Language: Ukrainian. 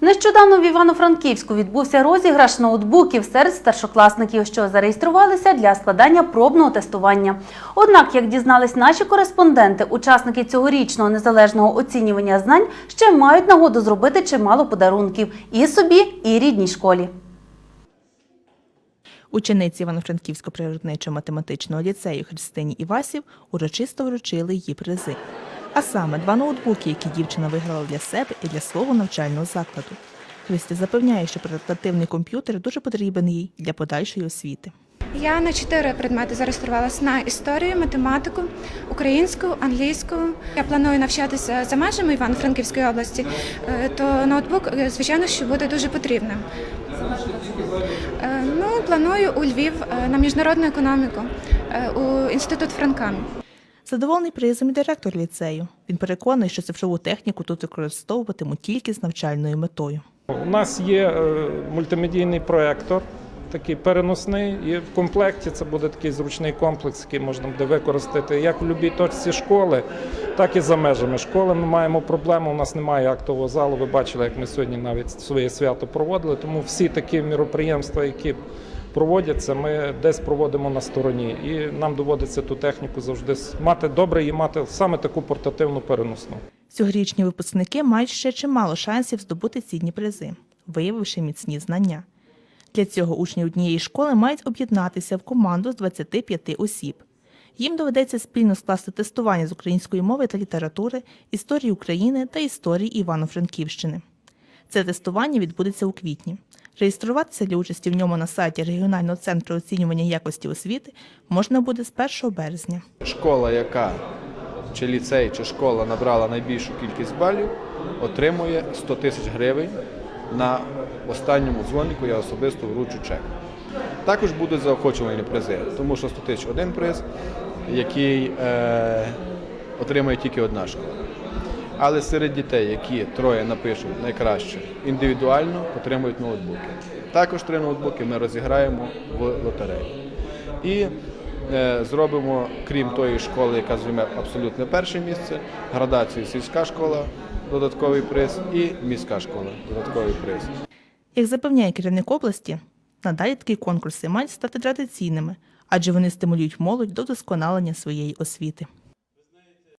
Нещодавно в Івано-Франківську відбувся розіграш ноутбуків серед старшокласників, що зареєструвалися для складання пробного тестування. Однак, як дізнались наші кореспонденти, учасники цьогорічного незалежного оцінювання знань ще мають нагоду зробити чимало подарунків і собі, і рідній школі. Учениці Івано-Франківського природничо-математичного ліцею Христині Івасів урочисто вручили її призи. А саме два ноутбуки, які дівчина виграла для себе і для свого навчального закладу. Христя запевняє, що портативний комп'ютер дуже потрібен їй для подальшої освіти. Я на чотири предмети зареєструвалася на історію, математику, українську, англійську. Я планую навчатися за межами Івано-Франківської області, е, то ноутбук, е, звичайно, що буде дуже потрібним. Е, Ну, планую у Львів на міжнародну економіку, у інститут Франка. Задоволений призом і директор ліцею. Він переконаний, що цифрову техніку тут використовуватимуть тільки з навчальною метою. У нас є е, мультимедійний проектор, такий переносний, і в комплекті це буде такий зручний комплекс, який можна буде використати як в будь-якій точці школи, так і за межами школи. Ми маємо проблему. У нас немає актового залу. Ви бачили, як ми сьогодні навіть своє свято проводили. Тому всі такі міроприємства, які проводяться, ми десь проводимо на стороні. І нам доводиться ту техніку завжди мати добре і мати саме таку портативну переносну. Цьогорічні випускники мають ще чимало шансів здобути цінні призи, виявивши міцні знання. Для цього учні однієї школи мають об'єднатися в команду з 25 осіб. Їм доведеться спільно скласти тестування з української мови та літератури, історії України та історії Івано-Франківщини. Це тестування відбудеться у квітні. Реєструватися для участі в ньому на сайті регіонального центру оцінювання якості освіти можна буде з 1 березня. школа, яка чи ліцей, чи школа набрала найбільшу кількість балів, отримує 100 тисяч гривень. На останньому дзвонику я особисто вручу чек. Також будуть заохочувальні призи, тому що 100 тисяч один приз, який е, отримує тільки одна школа. Але серед дітей, які троє напишуть найкраще індивідуально, отримують ноутбуки. Також три ноутбуки ми розіграємо в лотереї. І е, зробимо, крім тої школи, яка займе абсолютне перше місце, градацію сільська школа, додатковий приз, і міська школа, додатковий приз. Як запевняє керівник області, надалі такі конкурси мають стати традиційними, адже вони стимулюють молодь до вдосконалення своєї освіти.